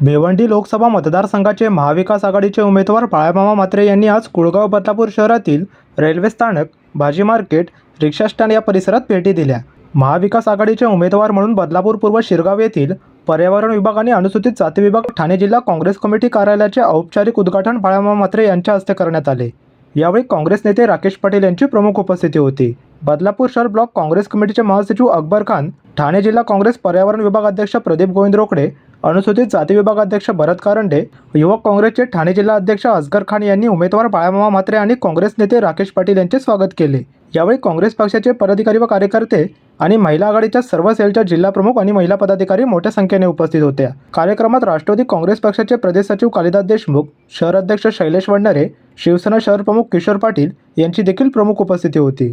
भिवंडी लोकसभा मतदारसंघाचे महाविकास आघाडीचे उमेदवार बाळामामा म्हात्रे यांनी आज कुळगाव बदलापूर शहरातील रेल्वे स्थानक भाजी मार्केट रिक्षा स्टँड या परिसरात भेटी दिल्या. महाविकास आघाडीचे उमेदवार म्हणून बदलापूर पूर्व शिरगाव येथील पर्यावरण विभाग आणि अनुसूचित जाती विभाग ठाणे जिल्हा काँग्रेस कमिटी कार्यालयाचे औपचारिक उद्घाटन बाळामामा म्हात्रे यांच्या हस्ते करण्यात आले. यावेळी काँग्रेस नेते राकेश पटेल यांची प्रमुख उपस्थिती होती. बदलापूर शहर ब्लॉक काँग्रेस कमिटीचे महासचिव अकबर खान ठाणे जिल्हा काँग्रेस पर्यावरण विभाग अध्यक्ष प्रदीप गोविंद रोकडे अनुसूचित जाती विभाग अध्यक्ष भरत कारंडे युवक काँग्रेसचे ठाणे जिल्हा अध्यक्ष असगर खान यांनी उमेदवार बाळामामा म्हात्रे आणि काँग्रेस नेते राकेश पाटील यांचे स्वागत केले. यावेळी काँग्रेस पक्षाचे पदाधिकारी व कार्यकर्ते आणि महिला आघाडीच्या सर्व सेलच्या जिल्हा प्रमुख आणि महिला पदाधिकारी मोठ्या संख्येने उपस्थित होत्या. कार्यक्रमात राष्ट्रवादी काँग्रेस पक्षाचे प्रदेश सचिव कालिदास देशमुख शहर अध्यक्ष शैलेश वंडारे शिवसेना शहर प्रमुख किशोर पाटील यांची देखील प्रमुख उपस्थिती होती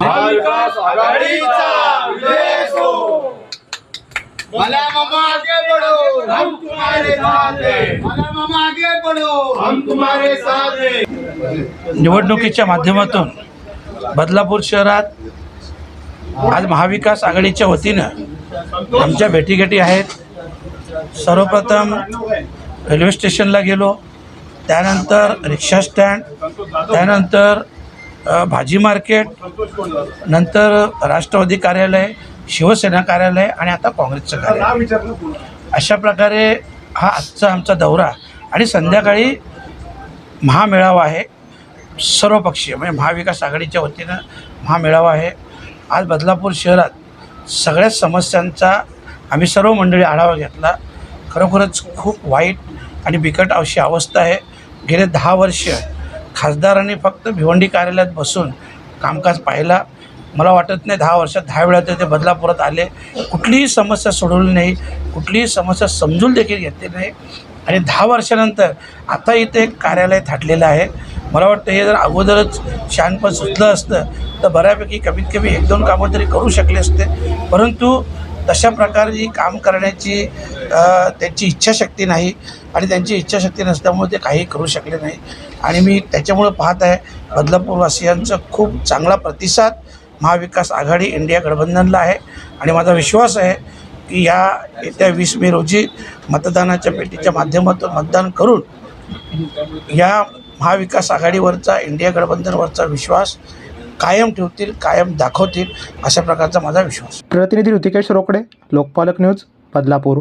महाविकास आघाडीचा विजय हो भला मामा आगे बढ़ो हम तुम्हारे साथ हैं. भला मामा आगे बढ़ो हम तुम्हारे साथ हैं. निवडणुकीच्या माध्यमातून बदलापूर शहरात आज महाविकास आघाडीच्या वतीनं आमच्या भेटीगाठी आहेत. सर्वप्रथम रेल्वे स्टेशनला गेलो. त्यानंतर रिक्षा स्टँड त्यानंतर भाजी मार्केट नंतर राष्ट्रवादी कार्यालय शिवसेना कार्यालय आणि आता काँग्रेसचं कार्यालय. अशा प्रकारे हा आजचा आमचा दौरा आणि संध्याकाळी महामेळावा आहे. सर्वपक्षीय म्हणजे महाविकास आघाडीच्या वतीनं महामेळावा आहे. आज बदलापूर शहरात सगळ्याच समस्यांचा आम्ही सर्व मंडळी आढावा घेतला. खरोखरच खूप वाईट आणि बिकट अशी अवस्था आहे. गेले दहा वर्ष खासदारांनी फक्त भिवंडी कार्यालयात बसून कामकाज पाहिला. मला वाटत नाही दहा वर्षात दहा वेळा तर ते बदलापुरात आले कुठलीही समस्या सोडवली नाही कुठलीही समस्या समजून देखील घेतली नाही. आणि दहा वर्षानंतर आता इथे एक कार्यालय थाटलेलं आहे. मला वाटतं हे जर अगोदरच शहाणपण सुचलं असतं तर बऱ्यापैकी कमीत कमी एक दोन कामं तरी करू शकले असते. परंतु तशा प्रकारची काम करण्याची त्यांची इच्छाशक्ती नाही आणि त्यांची इच्छाशक्ती नसल्यामुळे ते काही करू शकले नाही. आणि मी त्याच्यामुळं पाहत आहे बदलापूरवासियांचं खूप चांगला प्रतिसाद महाविकास आघाडी इंडिया गठबंधनला आहे. आणि माझा विश्वास आहे की या येत्या वीस मे रोजी मतदानाच्या पेटीच्या माध्यमातून मतदान करून या महाविकास आघाडीवरचा इंडिया गठबंधनवरचा विश्वास कायम ठेवतील कायम दाखवतील अशा प्रकारचा माझा विश्वास प्रतिनिधी ऋतिकेश रोकडे लोकपालक न्यूज बदलापूर.